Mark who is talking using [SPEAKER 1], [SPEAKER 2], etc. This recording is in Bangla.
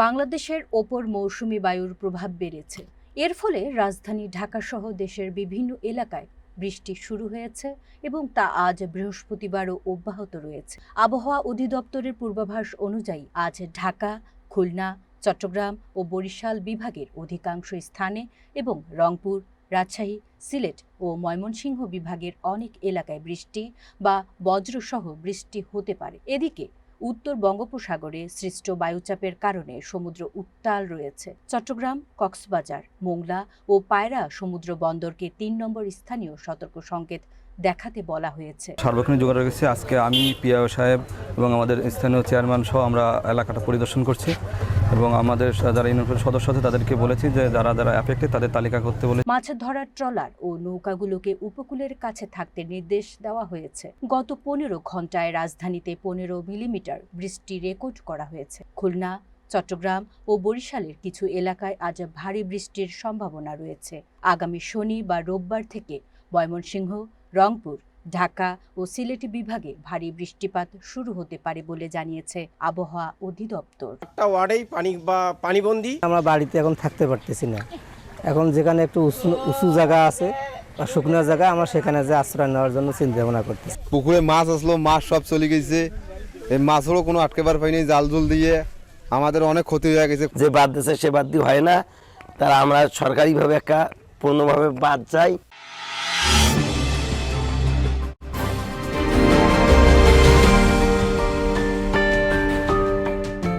[SPEAKER 1] বাংলাদেশের ওপর মৌসুমি বায়ুর প্রভাব বেড়েছে। এর ফলে রাজধানী ঢাকাসহ দেশের বিভিন্ন এলাকায় বৃষ্টি শুরু হয়েছে এবং তা আজ বৃহস্পতিবারও অব্যাহত রয়েছে। আবহাওয়া অধিদপ্তরের পূর্বাভাস অনুযায়ী আজ ঢাকা, খুলনা, চট্টগ্রাম ও বরিশাল বিভাগের অধিকাংশ স্থানে এবং রংপুর, রাজশাহী, সিলেট ও ময়মনসিংহ বিভাগের অনেক এলাকায় বৃষ্টি বা বজ্রসহ বৃষ্টি হতে পারে। এদিকে উত্তর বঙ্গোপসাগরে সৃষ্ট বায়ুচাপের কারণে সমুদ্র উত্তাল রয়েছে। চট্টগ্রাম, কক্সবাজার, মোংলা ও পায়রা সমুদ্র বন্দরকে তিন নম্বর স্থানীয় সতর্ক সংকেত দেখাতে বলা হয়েছে।
[SPEAKER 2] সার্বক্ষণিক যোগাযোগ রেখেছি। আজকে আমি পিয়া সাহেব এবং আমাদের স্থানীয় চেয়ারম্যান সহ আমরা এলাকাটা পরিদর্শন করছি। এবং আমাদের যারা ইউনিয়ন সদস্য আছে, তাদেরকে বলেছি যে যারা যারা অ্যাফেক্টেড তাদের তালিকা করতে বলে
[SPEAKER 1] মাছ ধরার ট্রলার ও নৌকাগুলোকে উপকূলের কাছে থাকতে নির্দেশ দেওয়া হয়েছে। গত পনেরো ঘন্টায় রাজধানীতে পনেরো মিলিমিটার বৃষ্টি রেকর্ড করা হয়েছে। খুলনা, চট্টগ্রাম ও বরিশালের কিছু এলাকায় আজ ভারী বৃষ্টির সম্ভাবনা রয়েছে। আগামী শনি বা রোববার থেকে ময়মনসিংহ রংপুর ঢাকা ও সিলেট বিভাগে ভারী বৃষ্টিপাত শুরু হতে পারে বলে জানিয়েছে আবহাওয়া অধিদপ্তর।
[SPEAKER 3] একটা ওয়ার্ডেই পানি বা পানিবন্দি।
[SPEAKER 4] আমরা বাড়িতে এখন থাকতে পারতেছি না। এখন যেখানে একটু উঁচু উঁচু জায়গা আছে বা শুকনো জায়গা আমরা সেখানে যে আশ্রয় নেওয়ার জন্য চিন্তা ভাবনা করতেছি।
[SPEAKER 5] পুকুরে মাছ আসলো মাছ সব চলে গেছে। এই মাছগুলো কোনো আটকেবার পাইনি জাল জুল দিয়ে। আমাদের অনেক ক্ষতি হয়ে গেছে।
[SPEAKER 6] যে বাদ দিয়েছে সে বাদ দিয়ে হয় না। তারা আমরা সরকারিভাবে একটা পূর্ণভাবে বাদ চাই।